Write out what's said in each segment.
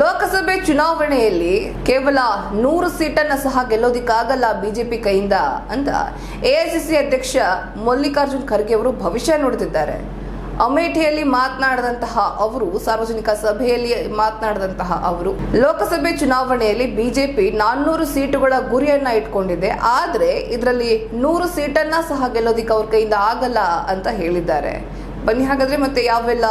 ಲೋಕಸಭೆ ಚುನಾವಣೆಯಲ್ಲಿ ಕೇವಲ ನೂರು ಸೀಟನ್ನು ಸಹ ಗೆಲ್ಲೋದಿಕ್ಕಾಗಲ್ಲ ಬಿಜೆಪಿ ಕೈಯಿಂದ ಅಂತ ಎಐಸಿಸಿ ಅಧ್ಯಕ್ಷ ಮಲ್ಲಿಕಾರ್ಜುನ್ ಖರ್ಗೆ ಅವರು ಭವಿಷ್ಯ ನುಡಿದಿದ್ದಾರೆ ಅಮೇಠಿಯಲ್ಲಿ ಮಾತನಾಡಿದಂತಹ ಅವರು, ಸಾರ್ವಜನಿಕ ಸಭೆಯಲ್ಲಿ ಮಾತನಾಡಿದಂತಹ ಅವರು, ಲೋಕಸಭೆ ಚುನಾವಣೆಯಲ್ಲಿ ಬಿಜೆಪಿ ನಾನ್ನೂರು ಸೀಟುಗಳ ಗುರಿಯನ್ನ ಇಟ್ಕೊಂಡಿದೆ. ಆದ್ರೆ ಇದರಲ್ಲಿ ನೂರು ಸೀಟನ್ನ ಸಹ ಗೆಲ್ಲೋದಿಕ್ಕೆ ಅವ್ರ ಕೈಯಿಂದ ಆಗಲ್ಲ ಅಂತ ಹೇಳಿದ್ದಾರೆ. ಬನ್ನಿ ಹಾಗಾದ್ರೆ ಮತ್ತೆ ಯಾವೆಲ್ಲ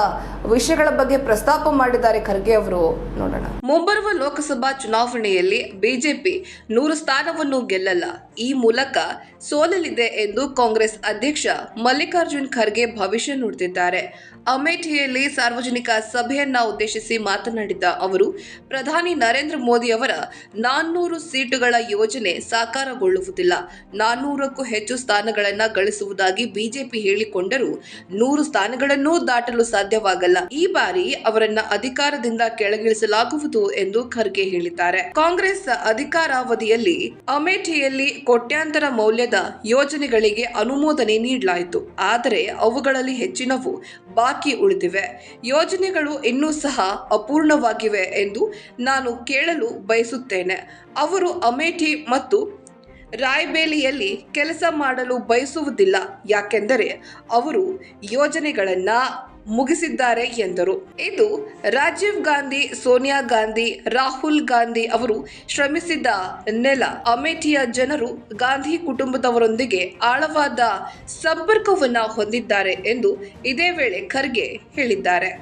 ವಿಷಯಗಳ ಬಗ್ಗೆ ಪ್ರಸ್ತಾಪ ಮಾಡಿದ್ದಾರೆ ಖರ್ಗೆ ಅವರು. ನೋಡೋಣ. ಮುಂಬರುವ ಲೋಕಸಭಾ ಚುನಾವಣೆಯಲ್ಲಿ ಬಿಜೆಪಿ ನೂರು ಸ್ಥಾನವನ್ನು ಗೆಲ್ಲಲ್ಲ. ಈ ಮೂಲಕ ಸೋಲಲಿದೆ ಎಂದು ಕಾಂಗ್ರೆಸ್ ಅಧ್ಯಕ್ಷ ಮಲ್ಲಿಕಾರ್ಜುನ್ ಖರ್ಗೆ ಭವಿಷ್ಯ ನುಡಿದಿದ್ದಾರೆ. ಅಮೇಠಿಯಲ್ಲಿ ಸಾರ್ವಜನಿಕ ಸಭೆಯನ್ನ ಉದ್ದೇಶಿಸಿ ಮಾತನಾಡಿದ ಅವರು, ಪ್ರಧಾನಿ ನರೇಂದ್ರ ಮೋದಿ ಅವರ ನಾನ್ನೂರು ಸೀಟುಗಳ ಯೋಜನೆ ಸಾಕಾರಗೊಳ್ಳುವುದಿಲ್ಲ. ನಾನ್ನೂರಕ್ಕೂ ಹೆಚ್ಚು ಸ್ಥಾನಗಳನ್ನು ಗಳಿಸುವುದಾಗಿ ಬಿಜೆಪಿ ಹೇಳಿಕೊಂಡರೂ ನೂರು ಸ್ಥಾನಗಳನ್ನೂ ದಾಟಲು ಸಾಧ್ಯವಾಗಲ್ಲ. ಈ ಬಾರಿ ಅವರನ್ನ ಅಧಿಕಾರದಿಂದ ಕೆಳಗಿಳಿಸಲಾಗುವುದು ಎಂದು ಖರ್ಗೆ ಹೇಳಿದ್ದಾರೆ. ಕಾಂಗ್ರೆಸ್ ಅಧಿಕಾರಾವಧಿಯಲ್ಲಿ ಅಮೇಠಿಯಲ್ಲಿ ಕೋಟ್ಯಾಂತರ ಮೌಲ್ಯದ ಯೋಜನೆಗಳಿಗೆ ಅನುಮೋದನೆ ನೀಡಲಾಯಿತು. ಆದರೆ ಅವುಗಳಲ್ಲಿ ಹೆಚ್ಚಿನವು ಬಾಕಿ ಉಳಿದಿವೆ. ಯೋಜನೆಗಳು ಇನ್ನೂ ಸಹ ಅಪೂರ್ಣವಾಗಿವೆ ಎಂದು ನಾನು ಕೇಳಲು ಬಯಸುತ್ತೇನೆ. ಅವರು ಅಮೇಠಿ ಮತ್ತು ರಾಯ್ಬೇಲಿಯಲ್ಲಿ ಕೆಲಸ ಮಾಡಲು ಬಯಸುವುದಿಲ್ಲ. ಯಾಕೆಂದರೆ ಅವರು ಯೋಜನೆಗಳನ್ನ ಮುಗಿಸಿದ್ದಾರೆ ಎಂದರು. ಇದು ರಾಜೀವ್ ಗಾಂಧಿ, ಸೋನಿಯಾ ಗಾಂಧಿ, ರಾಹುಲ್ ಗಾಂಧಿ ಅವರು ಶ್ರಮಿಸಿದ ನೆಲ. ಅಮೇಠಿಯ ಜನರು ಗಾಂಧಿ ಕುಟುಂಬದವರೊಂದಿಗೆ ಆಳವಾದ ಸಂಪರ್ಕವನ್ನು ಹೊಂದಿದ್ದಾರೆ ಎಂದು ಇದೇ ವೇಳೆ ಖರ್ಗೆ ಹೇಳಿದ್ದಾರೆ.